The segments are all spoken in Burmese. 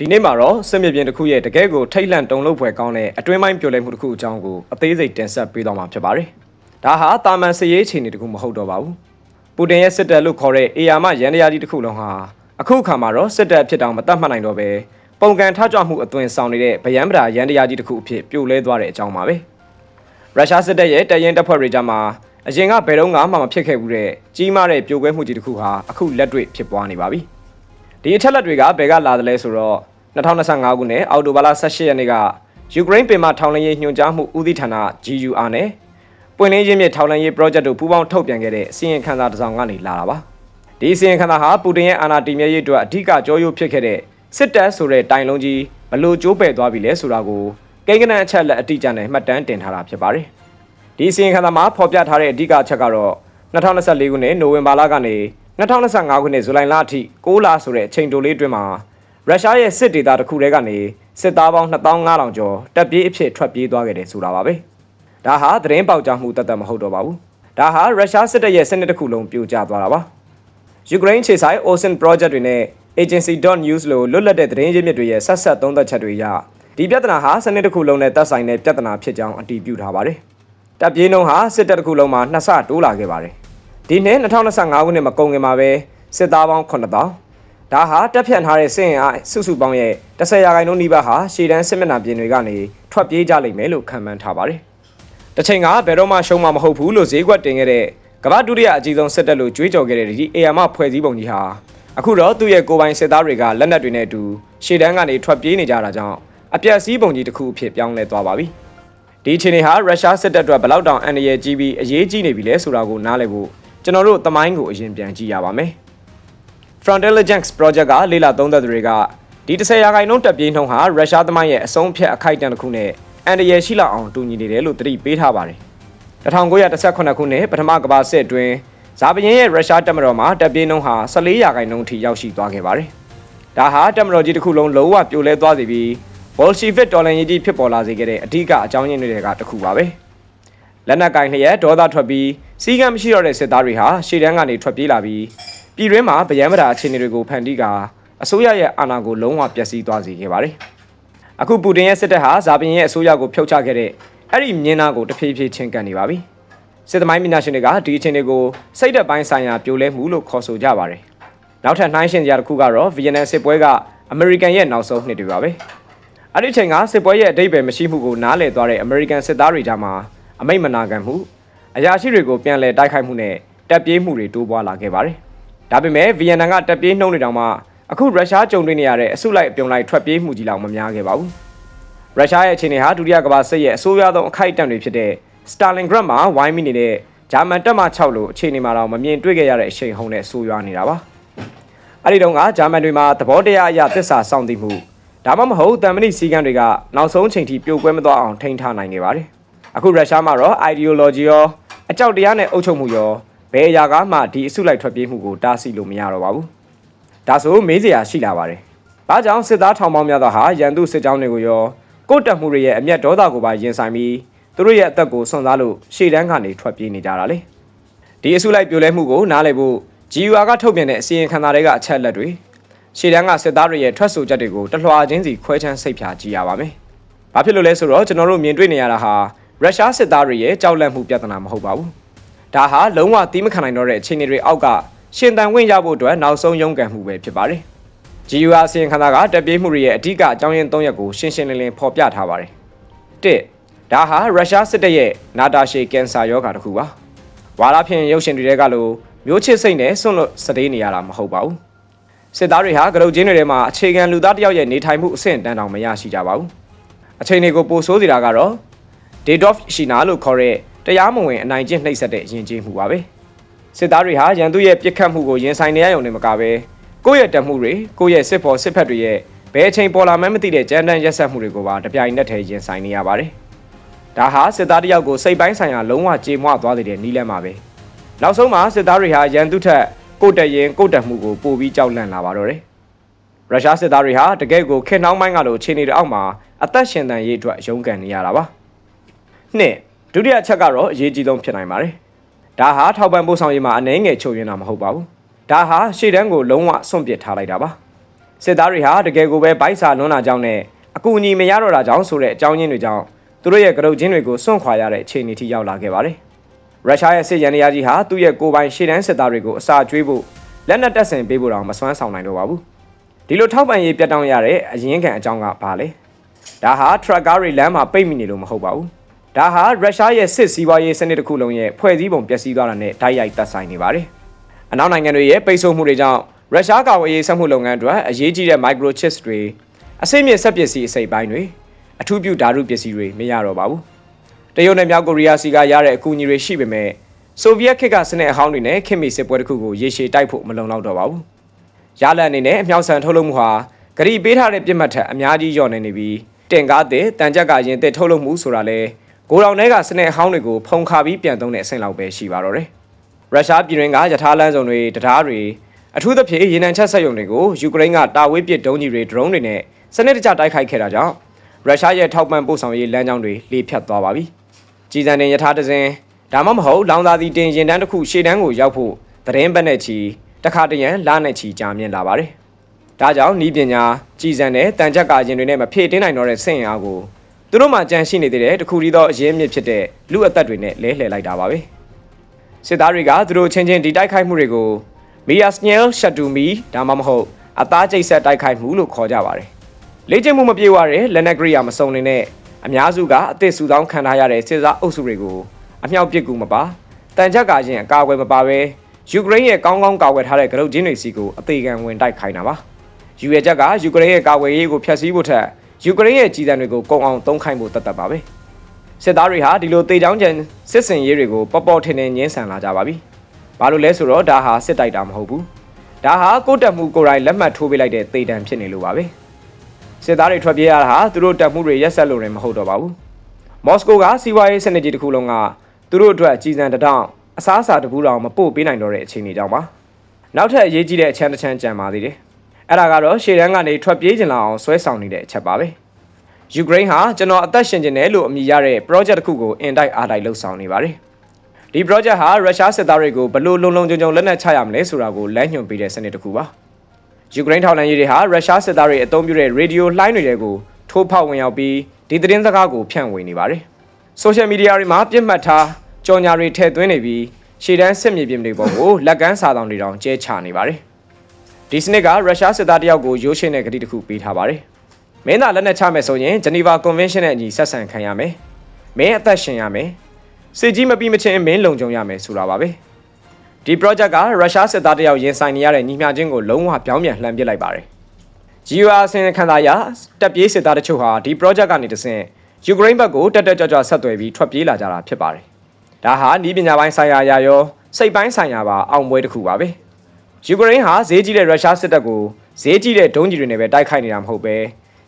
ဒီနေ့မှာတော့စစ်မြေပြင်တစ်ခုရဲ့တကယ်ကိုထိတ်လန့်တုန်လှုပ်ဖွယ်ကောင်းတဲ့အတွင်းပိုင်းပြိုလဲမှုတစ်ခုအကြောင်းကိုအသေးစိတ်တင်ဆက်ပေးသွားမှာဖြစ်ပါတယ်။ဒါဟာတာမန်စရေးအခြေအနေတစ်ခုမဟုတ်တော့ပါဘူး။ပူတင်ရဲ့စစ်တပ်လို့ခေါ်တဲ့အေယာမရန်တရားကြီးတစ်ခုလုံးဟာအခုအခါမှာတော့စစ်တပ်ဖြစ်တောင်မတတ်မှတ်နိုင်တော့ပဲပုံကန်ထကြွမှုအသွင်ဆောင်နေတဲ့ဗယံပဓာရန်တရားကြီးတစ်ခုအဖြစ်ပြိုလဲသွားတဲ့အကြောင်းပါပဲ။ရုရှားစစ်တပ်ရဲ့တရင်တပ်ဖွဲ့တွေကြားမှာအရင်ကဘယ်တော့မှမဖြစ်ခဲ့ဘူးတဲ့ကြီးမားတဲ့ပြိုကွဲမှုကြီးတစ်ခုဟာအခုလက်တွေ့ဖြစ်ပွားနေပါပြီ။ ဒီအချက်လက်တွေကဘယ်ကလာတယ်လဲဆိုတော့2025ခုနှစ်အောက်တိုဘာလ18ရက်နေ့ကယူကရိန်းပင်မထောင်လင်းရေးညွှန်ကြားမှုဦးစီးဌာန GUR နဲ့ပွင့်လင်းရင်းမြစ်ထောင်လင်းရေး project တို့ပူးပေါင်းထုတ်ပြန်ခဲ့တဲ့စီရင်ခန်းစာတစ်စောင်ကနေလာတာပါဒီစီရင်ခန်းစာဟာပူတင်ရဲ့အာဏာတည်မြဲရေးအတွက်အဓိကကြောရိုးဖြစ်ခဲ့တဲ့စစ်တပ်ဆိုတဲ့တိုင်လုံးကြီးဘလို့ကျိုးပယ်သွားပြီလဲဆိုတာကိုကိန်းဂဏန်းအချက်လက်အတိအကျနဲ့မှတ်တမ်းတင်ထားတာဖြစ်ပါတယ်ဒီစီရင်ခန်းစာမှာဖော်ပြထားတဲ့အဓိကအချက်ကတော့2024ခုနှစ်နိုဝင်ဘာလကနေ 2025ခုနှစ်ဇူလိုင်လအထိ6လဆိုတဲ့အချိန်တိုလေးအတွင်းမှာရုရှားရဲ့စစ်ဒေသတစ်ခုတည်းကနေစစ်သားပေါင်း2500ကျော်တပ်ပြေးအဖြစ်ထွက်ပြေးသွားခဲ့တယ်ဆိုတာပါပဲ။ဒါဟာသတင်းပေါက်ကြားမှုတသက်မဟုတ်တော့ပါဘူး။ဒါဟာရုရှားစစ်တပ်ရဲ့စနစ်တစ်ခုလုံးပြိုကျသွားတာပါ။ယူကရိန်းခြေဆိုင် Ocean Project တွေနဲ့ agency.news လိုလွတ်လပ်တဲ့သတင်းရင်းမြစ်တွေရဲ့ဆက်ဆက်သုံးသပ်ချက်တွေအရဒီပြဿနာဟာစနစ်တစ်ခုလုံးနဲ့သက်ဆိုင်တဲ့ပြဿနာဖြစ်ကြောင်းအတည်ပြုထားပါတယ်။တပ်ပြေးနှုန်းဟာစစ်တပ်တစ်ခုလုံးမှာနှစ်ဆတိုးလာခဲ့ပါတယ်။ ဒီနှစ်2025ခုနှစ်မကုန်ခင်မှာပဲစစ်သားပေါင်း9000ဒါဟာတက်ဖြန့်ထားတဲ့စင်အားစုစုပေါင်းရဲ့10ရာခိုင်နှုန်းနီးပါးဟာရှေ့တန်းစစ်မျက်နှာပြင်တွေကနေထွက်ပြေးကြလိမ့်မယ်လို့ခန့်မှန်းထားပါတယ်။တချိန်ကဘယ်တော့မှရှုံးမှာမဟုတ်ဘူးလို့ဈေးကွက်တင်ခဲ့တဲ့ကမ္ဘာဒုတိယအကြီးဆုံးစစ်တပ်လို့ကြွေးကြော်ခဲ့တဲ့ဒီအေယာမဖွဲ့စည်းပုံကြီးဟာအခုတော့သူ့ရဲ့ကိုယ်ပိုင်စစ်သားတွေကလက်နက်တွေနဲ့အတူရှေ့တန်းကနေထွက်ပြေးနေကြတာကြောင့်အပြက်စီးပုံကြီးတစ်ခုအဖြစ်ပြောင်းလဲသွားပါပြီ။ဒီအခြေအနေဟာရုရှားစစ်တပ်အတွက်ဘယ်လောက်တောင်အန္တရာယ်ကြီးပြီးအရေးကြီးနေပြီလဲဆိုတာကိုနားလည်ဖို့ ကျွန်တော်တို့တမိုင်းကိုအရင်ပြန်ကြည့်ရပါမယ်။ Frontelligence Project ကလေ့လာသုံးသပ်သူတွေကဒီ30ရာခိုင်နှုန်းတက်ပြေးနှုန်းဟာရုရှားသမိုင်းရဲ့အဆုံးဖြတ်အခိုက်အတန့်တစ်ခုနဲ့အန်တရယ်ရှိလောက်အောင်တူညီနေတယ်လို့သတိပေးထားပါတယ်။1918ခုနှစ်ပထမကမ္ဘာစစ်အတွင်းဇာပရင်ရဲ့ရုရှားတပ်မတော်မှာတက်ပြေးနှုန်းဟာ14ရာခိုင်နှုန်းထိရောက်ရှိသွားခဲ့ပါတယ်။ဒါဟာတပ်မတော်ကြီးတစ်ခုလုံးလုံးဝပြိုလဲသွားစေပြီး Bolshevik တော်လှန်ရေးကြီးဖြစ်ပေါ်လာစေခဲ့တဲ့အဓိကအကြောင်းရင်းတွေကတစ်ခုပါပဲ။ လက်နက်ကင်လျက်ဒေါသထွက်ပြီးစီးကံမရှိတော့တဲ့စစ်သားတွေဟာရှေ့တန်းကနေထွက်ပြေးလာပြီးပြည်တွင်းမှာဗယံမတာအခြေအနေတွေကိုဖန်တီးကာအစိုးရရဲ့အာဏာကိုလုံးဝပျက်စီးသွားစေခဲ့ပါတယ်။အခုပူတင်ရဲ့စစ်တပ်ဟာဇာပင်ရဲ့အစိုးရကိုဖျောက်ချခဲ့တဲ့အဲ့ဒီမြင်းနာကိုတဖြည်းဖြည်းချင်းကန်နေပါပြီ။စစ်သမိုင်းပညာရှင်တွေကဒီအခြေအနေကိုစိတ်သက်ပိုင်းဆိုင်ရာပြိုလဲမှုလို့ခေါ်ဆိုကြပါတယ်။နောက်ထပ်နှိုင်းရှင်စရာတစ်ခုကတော့ဗီယက်နမ်စစ်ပွဲကအမေရိကန်ရဲ့နောက်ဆုံးနှစ်တွေပါပဲ။အဲ့ဒီချိန်ကစစ်ပွဲရဲ့အဓိပ္ပာယ်မရှိမှုကိုနားလည်သွားတဲ့အမေရိကန်စစ်သားတွေကြားမှာ အမိတ်မနာခံမှုအရာရှိတွေကိုပြန်လည်တိုက်ခိုက်မှုနဲ့တပ်ပြေးမှုတွေတိုးပွားလာခဲ့ပါတယ်။ဒါပေမဲ့ဗီယက်နမ်ကတပ်ပြေးနှုံးနေတောင်မှအခုရုရှားကြုံတွေ့နေရတဲ့အစုလိုက်အပြုံလိုက်ထွက်ပြေးမှုကြီးလောက်မများခဲ့ပါဘူး။ရုရှားရဲ့အခြေအနေဟာဒုတိယကမ္ဘာစစ်ရဲ့အဆိုးရွားဆုံးအခိုက်အတန့်တွေဖြစ်တဲ့စတာလင်ဂရတ်မှာဝိုင်းမိနေတဲ့ဂျာမန်တပ်မ6လို့အခြေအနေမှာတော့မမြင်တွေ့ခဲ့ရတဲ့အချိန်ဟုန်နဲ့ဆိုးရွားနေတာပါ။အဲ့ဒီတုန်းကဂျာမန်တွေမှာသဘောတရားအရသစ္စာစောင့်သိမှုဒါမှမဟုတ်တန်မဏိစီကံတွေကနောက်ဆုံးချိန်ထိပြိုကွဲမသွားအောင်ထိန်းထားနိုင်နေပါတယ်။ အခုရုရှားမှာတော့ ideology ရောအကြောက်တရားနဲ့အုပ်ချုပ်မှုရောဘယ်အရာကမှဒီအစုလိုက်ထွက်ပြေးမှုကိုတားဆီးလို့မရတော့ပါဘူး။ဒါဆိုမေးစရာရှိလာပါတယ်။ဘာကြောင့်စစ်သားထောင်ပေါင်းများသောဟာရန်သူစစ်ကြောင်းတွေကိုရောကိုတက်မှုတွေရဲ့အမျက်ဒေါသကိုပါရင်ဆိုင်ပြီးသူတို့ရဲ့အသက်ကိုဆွန့်စားလို့ရှေ့တန်းကနေထွက်ပြေးနေကြတာလေ။ဒီအစုလိုက်ပြိုလဲမှုကိုနားလည်ဖို့ GUR ကထုတ်ပြန်တဲ့အစီရင်ခံစာတွေကအချက်လက်တွေရှေ့တန်းကစစ်သားတွေရဲ့ထွက်ဆိုချက်တွေကိုတလွှာချင်းစီခွဲချမ်းစိတ်ဖြာကြည့်ရပါမယ်။ဘာဖြစ်လို့လဲဆိုတော့ကျွန်တော်တို့မြင်တွေ့နေရတာဟာ ရုရှားစစ်သားတွေရဲ့ကြောက်လန့်မှုပြဿနာမဟုတ်ပါဘူး။ဒါဟာလုံးဝသီးမခံနိုင်တော့တဲ့အခြေအနေတွေအောက်ကရှင်တန်ဝင်ရဖို့အတွက်နောက်ဆုံးရုန်းကန်မှုပဲဖြစ်ပါတယ်။ GUR စီရင်ခံစာကတက်ပြေးမှုတွေရဲ့အဓိကအကြောင်းရင်း၃ရပ်ကိုရှင်းရှင်းလင်းလင်းဖော်ပြထားပါတယ်။၁ဒါဟာရုရှားစစ်တပ်ရဲ့နာတာရှည်ကင်ဆာရောဂါတစ်ခုပါ။ဝါလာဖြင့်ရုပ်ရှင်တွေကလိုမျိုးချစ်စိတ်နဲ့ဆွန့်လွတ်စတေးနေရတာမဟုတ်ပါဘူး။စစ်သားတွေဟာကရုတ်ချင်းတွေထဲမှာအခြေခံလူသားတယောက်ရဲ့နေထိုင်မှုအဆင့်တန်းတောင်မရရှိကြပါဘူး။အချိန်တွေကိုပိုဆိုးစေတာကတော့ date of shina လို့ခေါ်တဲ့တရားမဝင်အနိုင်ကျင့်နှိပ်စက်တဲ့ယဉ်ကျေးမှုပါပဲစစ်သားတွေဟာရန်သူရဲ့ပြစ်ခတ်မှုကိုရင်ဆိုင်နေရရုံနဲ့မကပဲကိုယ့်ရဲ့တပ်မှုတွေကိုယ့်ရဲ့စစ်ဖော်စစ်ဖက်တွေရဲ့ဘယ်အချိန်ပေါ်လာမှန်းမသိတဲ့ကြမ်းတမ်းရက်စက်မှုတွေကိုပါတပြိုင်နက်တည်းရင်ဆိုင်နေရပါတယ်ဒါဟာစစ်သားတယောက်ကိုစိတ်ပိုင်းဆိုင်ရာလုံးဝကြေမွသွားတဲ့နီးလန်းပါပဲနောက်ဆုံးမှာစစ်သားတွေဟာရန်သူထက်ကိုတက်ရင်ကိုတက်မှုကိုပိုပြီးကြောက်လန့်လာပါတော့တယ်ရုရှားစစ်သားတွေဟာတကယ့်ကိုခင်နှောင်းပိုင်းကလိုခြေနေတဲ့အောက်မှာအသက်ရှင်တန်ရေးအတွက်ရုန်းကန်နေရတာပါ နှစ်ဒုတိယချက်ကတော့အရေးကြီးဆုံးဖြစ်နိုင်ပါတယ်။ဒါဟာထောက်ပံ့ပို့ဆောင်ရေးမှာအနှဲငယ်ချုပ်ရင်းတာမဟုတ်ပါဘူး။ဒါဟာရှေ့တန်းကိုလုံးဝစွန့်ပစ်ထားလိုက်တာပါ။စစ်သားတွေဟာတကယ်ကိုပဲဗိုက်စာလွန်းလာကြောင်းနဲ့အကူအညီမရတော့တာကြောင့်ဆိုတဲ့အကြောင်းရင်းတွေကြောင့်သူတို့ရဲ့ကရုတ်ချင်းတွေကိုစွန့်ခွာရတဲ့အခြေအနေထိရောက်လာခဲ့ပါတယ်ရုရှားရဲ့စစ်ရန်ရာကြီးဟာသူ့ရဲ့ကိုယ်ပိုင်ရှေ့တန်းစစ်သားတွေကိုအစာကျွေးဖို့လက်နက်တပ်ဆင်ပေးဖို့တောင်မစွမ်းဆောင်နိုင်တော့ပါဘူးဒီလိုထောက်ပံ့ရေးပြတ်တောင်းရတဲ့အရင်းခံအကြောင်းကဘာလဲဒါဟာထရက်ကားတွေလမ်းမှာပိတ်မိနေလို့မဟုတ်ပါဘူး ဒါဟာရုရှားရဲ့စစ်စည်းဝါးရေးစနစ်တစ်ခုလုံးရဲ့ဖွဲ့စည်းပုံပျက်စီးသွားတာနဲ့တိုက်ရိုက်သက်ဆိုင်နေပါတယ်အနောက်နိုင်ငံတွေရဲ့ပိတ်ဆို့မှုတွေကြောင့်ရုရှားကာဝေးရေးစက်မှုလုပ်ငန်းအတွက်အရေးကြီးတဲ့ microchips တွေအစိမ့်မြင့်စက်ပစ္စည်းအစိပ်ပိုင်းတွေအထူးပြုဓာတုပစ္စည်းတွေမရတော့ပါဘူးတရုတ်နဲ့မြောက်ကိုရီးယားစီကရတဲ့အကူအညီတွေရှိပေမဲ့ဆိုဗီယက်ခေတ်ကစနစ်အဟောင်းတွေနဲ့ခင်မီစစ်ပွဲတစ်ခုကိုရေရှည်တိုက်ဖို့မလုံလောက်တော့ပါဘူးရလဒ်အနေနဲ့အမြောက်ဆန်ထုတ်လုပ်မှုဟာဂရီပေးထားတဲ့ပြစ်မှတ်ထက်အများကြီးလျော့နေနေပြီးတင်ကားတဲ့တန်ကြက်ကရင်တဲ့ထုတ်လုပ်မှုဆိုတာလဲ ဂိုတောင်ထဲကစနစ်အဟောင်းတွေကိုဖုံခါပြီးပြန်သုံးတဲ့အဆင့်လောက်ပဲရှိပါတော့တယ်ရုရှားပြည်တွင်းကယထာလမ်းဆောင်တွေတရားတွေအထူးသဖြင့်ရေနံချက်ဆက်ရုံတွေကိုယူကရိန်းကတာဝေးပစ်ဒုံးကြီးတွေဒရုန်းတွေနဲ့စနစ်တကျတိုက်ခိုက်ခဲ့တာကြောင့်ရုရှားရဲ့ထောက်ပံ့ပို့ဆောင်ရေးလမ်းကြောင်းတွေလေဖြတ်သွားပါပြီ။ကြီးစံတင်ယထာတစင်ဒါမှမဟုတ်လောင်သာစီတင်ရင်တန်းတစ်ခုရှေ့တန်းကိုရောက်ဖို့သတင်းပတ်နဲ့ချီတခါတရံလာနဲ့ချီကြာမြင့်လာပါတယ်။ဒါကြောင့်ဤပညာကြီးစံတဲ့တန်ကြက်ကရင်တွေနဲ့မဖြည့်တင်းနိုင်တော့တဲ့စင့်အားကို သူတို့မှကြံရှိနေသေးတဲ့တခုတည်းသောအရင်းမြစ်ဖြစ်တဲ့လူအသက်တွေနဲ့လဲလှယ်လိုက်တာပါပဲ။စစ်သားတွေကသူတို့ချင်းချင်းဒီတိုက်ခိုက်မှုတွေကိုမီယာစညယ်ရှက်တူမီဒါမှမဟုတ်အသားကျိတ်ဆက်တိုက်ခိုက်မှုလို့ခေါ်ကြပါတယ်။လေ့ကျင့်မှုမပြေဝတဲ့လက်နက်ကရိယာမစုံနေတဲ့အများစုကအသစ်စုဆောင်းခံထားရတဲ့စစ်သားအုပ်စုတွေကိုအမြောက်ပစ်ကူမပါတန်ချက်ကရင်အကာအကွယ်မပါပဲယူကရိန်းရဲ့ကောင်းကောင်းကာကွယ်ထားတဲ့ကရုတ်ချင်းတွေစီကိုအသေးခံဝင်တိုက်ခိုင်းတာပါ။ယူရဲချက်ကယူကရိန်းရဲ့ကာကွယ်ရေးကိုဖျက်ဆီးဖို့ထက် ယူကရိန်းရဲ့ကြီးစံတွေကိုကုံအောင်သုံးခိုင်းဖို့တတ်တတ်ပါပဲ။စစ်သားတွေဟာဒီလိုတေချောင်းကျန်စစ်စင်ရေးတွေကိုပေါ်ပေါ်ထင်ထင်ညှင်းဆန်လာကြပါပြီ။ဘာလို့လဲဆိုတော့ဒါဟာစစ်တိုက်တာမဟုတ်ဘူး။ဒါဟာကိုတက်မှုကိုယ်တိုင်လက်မှတ်ထိုးပေးလိုက်တဲ့တေတံဖြစ်နေလို့ပါပဲ။စစ်သားတွေထွက်ပြေးရတာဟာသူတို့တက်မှုတွေရက်ဆက်လို့ရင်မဟုတ်တော့ပါဘူး။မော်စကိုကစီးပွားရေးစနစ်ကြီးတစ်ခုလုံးကသူတို့အတွက်ကြီးစံတထောင်အစားအစာတပူတောင်မပို့ပေးနိုင်တော့တဲ့အခြေအနေကြောင့်ပါနောက်ထပ်အရေးကြီးတဲ့အချမ်းတစ်ချမ်းကြံပါသေးတယ် အဲ့ဒါကတော့ရှေ့တန်းကနေထွက်ပြေးကျင်လာအောင်ဆွဲဆောင်နေတဲ့အချက်ပါပဲယူကရိန်းဟာကျွန်တော်အသက်ရှင်ကျင်တယ်လို့အမည်ရတဲ့ project တစ်ခုကိုအင်တိုက်အားတိုက်လှုပ်ဆောင်နေပါတယ်ဒီ project ဟာရုရှားစစ်သားတွေကိုဘလို့လုံလုံခြုံခြုံလက်နက်ချရမလဲဆိုတာကိုလမ်းညွှန်ပေးတဲ့စနစ်တစ်ခုပါယူကရိန်းထောက်လှမ်းရေးတွေဟာရုရှားစစ်သားတွေအသုံးပြုတဲ့ရေဒီယိုလှိုင်းတွေကိုထိုးဖောက်ဝင်ရောက်ပြီးဒီသတင်းစကားကိုဖြန့်ဝေနေပါတယ်ဆိုရှယ်မီဒီယာတွေမှာပြစ်မှတ်ထားကြော်ညာတွေထည့်သွင်းနေပြီးရှေ့တန်းစစ်မြေပြင်တွေပေါ်ကိုလက်ကမ်းစာတောင်တွေတောင်ကျဲချနေပါတယ်။ ဒီစနစ်ကရုရှားစစ်သားတယောက်ကိုရိုးရှင်းတဲ့ဂတိတစ်ခုပေးထားပါတယ်။မင်းသားလက်နက်ချမယ်ဆိုရင်ဂျနီဗာကွန်ဗင်းရှင်းနဲ့အညီဆက်ဆံခံရမယ်။မင်းအသက်ရှင်ရမယ်။စစ်ကြီးမပြီးမချင်းမင်းလုံခြုံရမယ်ဆိုတာပါပဲ။ဒီ project ကရုရှားစစ်သားတယောက်ရင်ဆိုင်နေရတဲ့ညီမျှချင်းကိုလုံးဝပြောင်းပြန်လှန်ပစ်လိုက်ပါတယ်။ GUR ဆင်ခန္ဓာရတပ်ပြေးစစ်သားတချို့ဟာဒီ project ကနေတဆင့်ယူကရိန်းဘက်ကိုတက်တက်ကြွကြွဆက်သွယ်ပြီးထွက်ပြေးလာကြတာဖြစ်ပါတယ်။ဒါဟာဤပညာပိုင်းဆိုင်ရာရာရောစိတ်ပိုင်းဆိုင်ရာပါအောင်ပွဲတစ်ခုပါပဲ။ ယူကရိန်းဟာဈေးကြီးတဲ့ရုရှားစစ်တပ်ကိုဈေးကြီးတဲ့ဒုံးကျည်တွေနဲ့ပဲတိုက်ခိုက်နေတာမဟုတ်ပဲ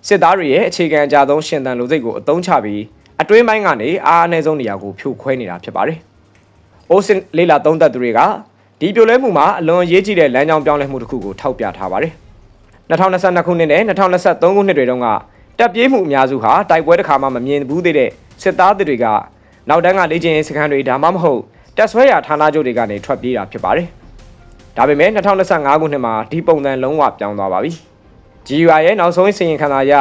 စစ်သားတွေရဲ့အခြေခံအကြဆုံးရှင်သန်လူစိတ်ကိုအသုံးချပြီးအတွင်းပိုင်းကနေအားအနည်းဆုံးနေရာကိုဖြိုခွဲနေတာဖြစ်ပါတယ်။အိုးစင်လေးလာသုံးသက်သူတွေကဒီပြိုလဲမှုမှာအလွန်ရေးကြီးတဲ့လမ်းကြောင်းပြောင်းလဲမှုတစ်ခုကိုထောက်ပြထားပါတယ်။2022ခုနှစ်နဲ့2023ခုနှစ်တွေတုန်းကတပ်ပြေးမှုအများစုဟာတိုက်ပွဲတစ်ခါမှမမြင်ဘူးသေးတဲ့စစ်သားတွေကနောက်တန်းကလေ့ကျင့်ရေးစခန်းတွေဒါမှမဟုတ်တက်ဆွဲရာဌာနချုပ်တွေကနေထွက်ပြေးတာဖြစ်ပါတယ်။ ဒါပေမဲ့2025ခုနှစ်မှာဒီပုံစံလုံးဝပြောင်းသွားပါပြီ။ GUI ရဲ့နောက်ဆုံးစီရင်ခံစာအရ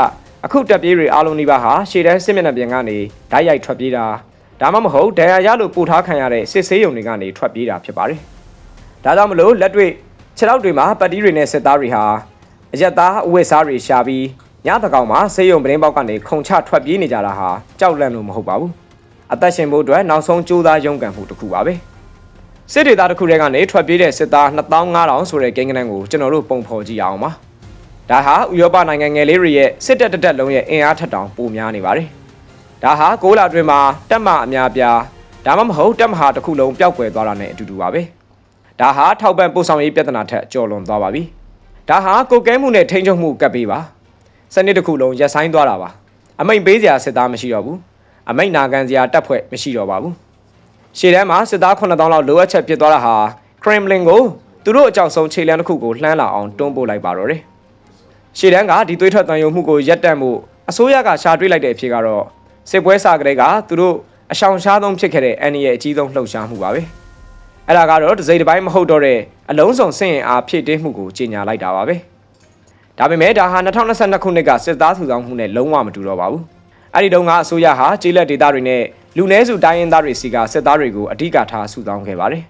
အခုတက်ပြေးတွေအားလုံးဒီပါဟာရှေ့တန်းစစ်မျက်နှာပြင်ကနေဓာတ်ရိုက်ထွက်ပြေးတာဒါမှမဟုတ်ဒဏ်ရာရလို့ပို့ထားခံရတဲ့စစ်ဆေးရုံတွေကနေထွက်ပြေးတာဖြစ်ပါတယ်။ဒါကြောင့်မလို့လက်တွေ့ခြေထောက်တွေမှာပတ်တီးတွေနဲ့စစ်သားတွေဟာအရက်သားအဝတ်စားတွေရှာပြီးညတကောင်မှာဆေးရုံပရင်းပေါက်ကနေခုံချထွက်ပြေးနေကြတာဟာကြောက်လန့်လို့မဟုတ်ပါဘူး။အသက်ရှင်ဖို့အတွက်နောက်ဆုံးကြိုးစားရုန်းကန်မှုတစ်ခုပါပဲ စစ်ဒေသတစ်ခုထဲကနေထွက်ပြေးတဲ့စစ်သား2500ဆိုတဲ့ကိန်းဂဏန်းကိုကျွန်တော်တို့ပုံဖော်ကြည့်အောင်ပါဒါဟာဥရောပနိုင်ငံငယ်လေးတွေရဲ့စစ်တပ်တက်လုံးရဲ့အင်အားထက်တောင်ပိုများနေပါတယ်ဒါဟာကိုးလာတွင်မှာတက်မအများပြားဒါမှမဟုတ်တက်မဟာတစ်ခုလုံးပျောက်ကွယ်သွားတာနဲ့အတူတူပါပဲဒါဟာထောက်ပံ့ပို့ဆောင်ရေးပြဿနာထက်ကျော်လွန်သွားပါပြီဒါဟာကိုကဲမှုနဲ့ထိန်းချုပ်မှုကပ်ပေးပါစနစ်တစ်ခုလုံးရပ်ဆိုင်းသွားတာပါအမိန်ပေးစရာစစ်သားမရှိတော့ဘူးအမိတ်နာခံစရာတပ်ဖွဲ့မရှိတော့ပါဘူး ရှေ့တန်းမှာစစ်သား9000လောက်လိုအပ်ချက်ဖြစ်သွားတာဟာခရမ်လင်ကိုသူတို့အကြောက်ဆုံးခြေလမ်းတစ်ခုကိုလှမ်းလာအောင်တွန်းပို့လိုက်ပါတော့တယ်ရှေ့တန်းကဒီသွေးထွက်တန်ယုံမှုကိုရပ်တန့်မှုအစိုးရကရှာတွေ့လိုက်တဲ့အဖြစ်ကတော့စစ်ပွဲစာကလေးကသူတို့အရှောင်ရှားဆုံးဖြစ်ခဲ့တဲ့အန်ရဲ့အကြီးဆုံးလှုပ်ရှားမှုပါပဲအဲ့ဒါကတော့ဒစိတစ်ပိုင်းမဟုတ်တော့တဲ့အလုံးစုံစင့်ရင်အားဖြည့်တင်းမှုကိုကြီးညာလိုက်တာပါပဲဒဒါပေမဲ့ဒါဟာ2022ခုနှစ်ကစစ်သားစုဆောင်မှုနဲ့လုံးဝမတူတော့ပါဘူးအဲ့ဒီတုန်းကအစိုးရဟာကျေးလက်ဒေသတွေနဲ့ လူနည်းစုတိုင်းရင်းသားတွေစီကစစ်သားတွေကိုအဓိကထားစုဆောင်ခဲ့ပါတယ်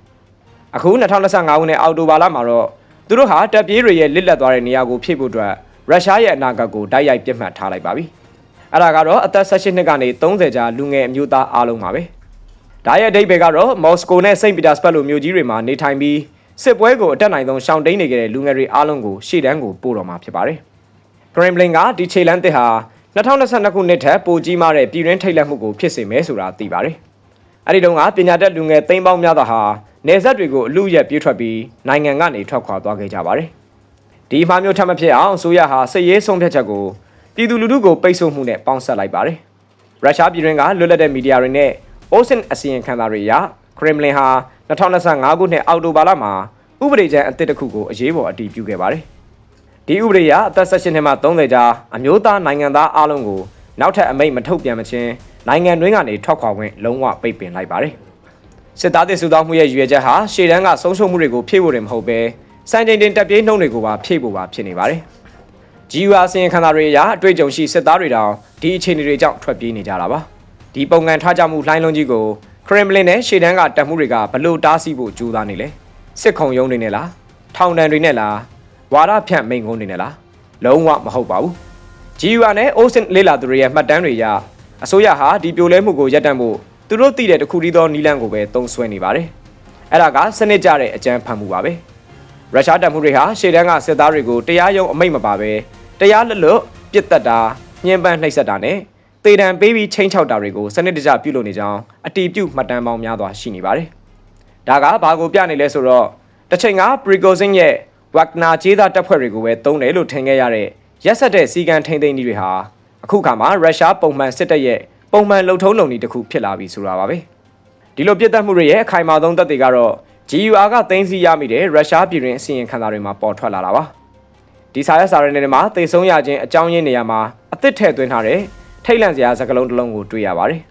အခု2025ခုနှစ်အောက်တိုဘာလမှာတော့သူတို့ဟာတပ်ပြေးတွေရဲ့လစ်လက်သွားတဲ့နေရာကိုဖြည့်ဖို့အတွက်ရုရှားရဲ့အနာဂတ်ကိုတိုက်ရိုက်ပြစ်မှတ်ထားလိုက်ပါပြီအဲ့ဒါကတော့အသက်18နှစ်ကနေ30ကြာလူငယ်အမျိုးသားအားလုံးပါပဲဒါရဲ့အဓိပ္ပာယ်ကတော့မော်စကိုနဲ့စိန့်ပီတာစဘတ်လိုမြို့ကြီးတွေမှာနေထိုင်ပြီးစစ်ပွဲကိုအတက်နိုင်ဆုံးရှောင်တိန်နေကြတဲ့လူငယ်တွေအားလုံးကိုရှေ့တန်းကိုပို့တော်မှာဖြစ်ပါတယ်။ Kremlin ကဒီခြေလန်းသစ်ဟာ 2022ခုနှစ်ထက်ပိုကြီးမားတဲ့ပြည်တွင်းထိတ်လန့်မှုကိုဖြစ်စေမယ်ဆိုတာသိပါတယ်။အဲဒီတုန်းကပညာတတ်လူငယ်သိန်းပေါင်းများစွာဟာနေဆက်တွေကိုအလူရက်ပြေးထွက်ပြီးနိုင်ငံကနေထွက်ခွာသွားခဲ့ကြပါတယ်။ဒီမှာမျိုးထပ်မဖြစ်အောင်အစိုးရဟာစစ်ရေးဆုံးဖြတ်ချက်ကိုပြည်သူလူထုကိုပိတ်ဆို့မှုနဲ့ပေါင်းဆက်လိုက်ပါတယ်။ရုရှားပြည်တွင်းကလွတ်လပ်တဲ့မီဒီယာတွေနဲ့ Ocean အစီရင်ခံစာတွေအရ Kremlin ဟာ2025ခုနှစ်အောက်တိုဘာလမှာဥပဒေကြမ်းအသစ်တစ်ခုကိုအရေးပေါ်အတည်ပြုခဲ့ပါတယ်။ ဒီဥပဒေအရအသက်16နှစ်မှ30ကြားအမျိုးသားနိုင်ငံသားအလုံးကိုနောက်ထပ်အမိန့်မထုတ်ပြန်မချင်းနိုင်ငံတွင်းကနေထွက်ခွာခွင့်လုံးဝပိတ်ပင်လိုက်ပါတယ်။စစ်သားသစ်စုတောင်းမှုရဲ့ရည်ရွယ်ချက်ဟာရှေ့တန်းကဆုံးရှုံးမှုတွေကိုဖြည့်ဖို့တယ်မဟုတ်ပဲစံချိန်တင်တပ်ပြေးနှုံးတွေကိုပါဖြည့်ဖို့ပါဖြစ်နေပါတယ်။ GUR စင်ခန္ဓာတွေအရအတွေ့အကြုံရှိစစ်သားတွေတောင်ဒီအခြေအနေတွေကြောင့်ထွက်ပြေးနေကြတာပါ။ဒီပုံကန်ထားကြမှုလှိုင်းလုံးကြီးကို Kremlin နဲ့ရှေ့တန်းကတပ်မှုတွေကဘလို့တားဆီးဖို့ကြိုးစားနေလဲ။စစ်ခုံရုံးတွေနဲ့လားထောင်တန်းတွေနဲ့လား ဝါဒဖြန့်မိန်ကုန်းတွေနဲ့လားလုံးဝမဟုတ်ပါဘူး GUR နဲ့ OSIN လေးလာသူတွေရဲ့မှတ်တမ်းတွေအရအစိုးရဟာဒီပြိုလဲမှုကိုရပ်တန့်ဖို့သူတို့သိတဲ့တခုတည်းသောနီလန်ကိုပဲတုံးဆွဲနေပါတယ်အဲ့ဒါကစနစ်ကျတဲ့အကြမ်းဖက်မှုပါပဲရုရှားတပ်မှုတွေဟာရှေ့တန်းကစစ်သားတွေကိုတရားရုံးအမိန့်မပါပဲတရားလွတ်လွတ်ပြစ်တက်တာညှဉ်းပန်းနှိပ်စက်တာနဲ့တေတံပေးပြီးချင်းချောက်တာတွေကိုစနစ်တကျပြုလုပ်နေကြောင်းအတီးပြုတ်မှတ်တမ်းပေါင်းများစွာရှိနေပါတယ်ဒါကဘာကိုပြနေလဲဆိုတော့တစ်ချိန်က Prigozhin ရဲ့ Wagner ခြေသားတပ်ဖွဲ့တွေကိုပဲတုံးတယ်လို့ထင်ခဲ့ရတဲ့ရက်ဆက်တဲ့စီကံထိန်သိမ်းတွေဟာအခုခါမှာရုရှားပုံမှန်စစ်တပ်ရဲ့ပုံမှန်လုံထုံးလုံနည်းတစ်ခုဖြစ်လာပြီဆိုတာပါပဲဒီလိုပြစ်တက်မှုတွေရဲ့အခိုင်အမာဆုံးသက်သေကတော့ GUR ကသိမ်းဆည်းရမိတဲ့ရုရှားပြည်တွင်းအစီရင်ခံစာတွေမှာပေါ်ထွက်လာတာပါဒီစာရက်စာရင်းတွေမှာသိဆုံးရခြင်းအကြောင်းရင်းနေရာမှာအသစ်ထည့်သွင်းထားတဲ့ထိတ်လန့်စရာစကားလုံးတစ်လုံးကိုတွေ့ရပါတယ်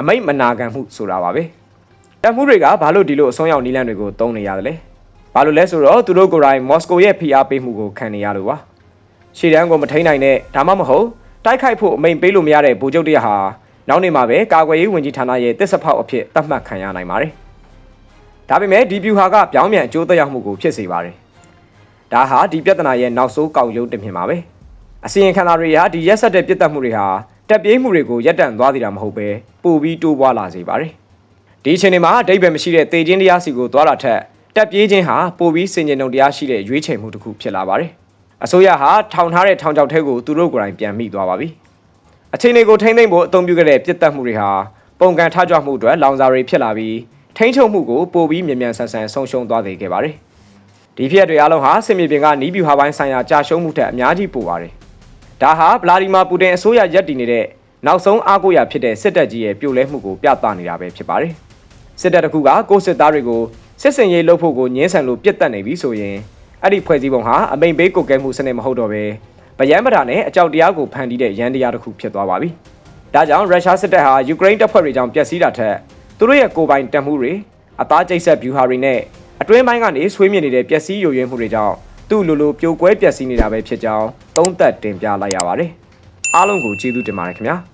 အမိတ်မနာခံမှုဆိုတာပါပဲတပ်မှုတွေကဘာလို့ဒီလိုအဆုံးရောက်နီးလန့်တွေကိုတုံးနေရတယ်လဲ ဘာလို့လဲဆိုတော့သူတို့ကိုယ်တိုင်မော်စကိုရဲ့ဖိအားပေးမှုကိုခံနေရလို့ပါရှေ့တန်းကိုမထိန်နိုင်တဲ့ဒါမှမဟုတ်တိုက်ခိုက်ဖို့အမိန်ပေးလို့မရတဲ့ဗိုလ်ချုပ်တရဟာနောက်နေ့မှာပဲကာကွယ်ရေးဝန်ကြီးဌာနရဲ့တစ်စဖောက်အဖြစ်သတ်မှတ်ခံရနိုင်ပါတယ်ဒါပေမဲ့ဒီဗျူဟာကပြောင်းပြန်အကျိုးသက်ရောက်မှုကိုဖြစ်စေပါတယ်ဒါဟာဒီပြဿနာရဲ့နောက်ဆုံးကောက်ရုံးတင်မြင်ပါပဲအစီရင်ခံစာတွေဟာဒီရက်ဆက်တဲ့ပြစ်တက်မှုတွေဟာတက်ပြေးမှုတွေကိုရပ်တန့်သွားသေးတာမဟုတ်ပဲပိုပြီးတိုးပွားလာစေပါတယ်ဒီအချိန်တွေမှာအတိတ်ပဲမရှိတဲ့တေချင်းတရားစီကိုသွားတာထက် တက်ပြေးခြင်းဟာပိုပြီးစင်ကြင်တုံတရားရှိတဲ့ရွေးချယ်မှုတစ်ခုဖြစ်လာပါတယ်။အစိုးရဟာထောင်ထားတဲ့ထောင်ချောက်ထဲကိုသူတို့ကိုယ်တိုင်ပြန်မိသွားပါပြီ။အချိန်တွေကိုထိမ့်သိမ့်ဖို့အသုံးပြုခဲ့တဲ့ပြစ်တက်မှုတွေဟာပုံကန်ထကြွမှုအတွက်လောင်စာတွေဖြစ်လာပြီးထိန်းချုပ်မှုကိုပိုပြီးမြန်မြန်ဆန်ဆန်ဆုံးရှုံးသွားစေခဲ့ပါတယ်။ဒီဖြစ်တွေအလုံးဟာစစ်မြေပြင်ကနီးပြူဟာပိုင်းဆိုင်ရာကြာရှုံးမှုထက်အများကြီးပိုပါတယ်။ဒါဟာဗလာဒီမာပူတင်အစိုးရရပ်တည်နေတဲ့နောက်ဆုံးအားကိုးရာဖြစ်တဲ့စစ်တပ်ကြီးရဲ့ပြိုလဲမှုကိုပြသနေတာပဲဖြစ်ပါတယ်။စစ်တပ်တခုကကိုစစ်သားတွေကို စစ်စင်ရေးလုပ်ဖို့ကိုညှင်းဆန်လို့ပြစ်တက်နေပြီဆိုရင်အဲ့ဒီဖွဲ့စည်းပုံဟာအမိန်ပေးကုတ်ကဲမှုစနစ်မဟုတ်တော့ပဲဗယံပဓာနဲ့အကြောက်တရားကိုဖန်တီးတဲ့ရန်တရားတစ်ခုဖြစ်သွားပါပြီ။ဒါကြောင့်ရုရှားစစ်တပ်ဟာယူကရိန်းတပ်ဖွဲ့တွေကြောင့်ပျက်စီးတာထက်သူတို့ရဲ့ကိုယ်ပိုင်တပ်မှုတွေအသားကျိတ်ဆက်ဗျူဟာတွေနဲ့အတွင်းပိုင်းကနေဆွေးမြင်နေတဲ့ပျက်စီးယိုယွင်းမှုတွေကြောင့်သူ့လိုလိုပြိုကွဲပျက်စီးနေတာပဲဖြစ်ကြောင်းသုံးသပ်တင်ပြလိုက်ရပါတယ်။အားလုံးကိုကျေးဇူးတင်ပါတယ်ခင်ဗျာ။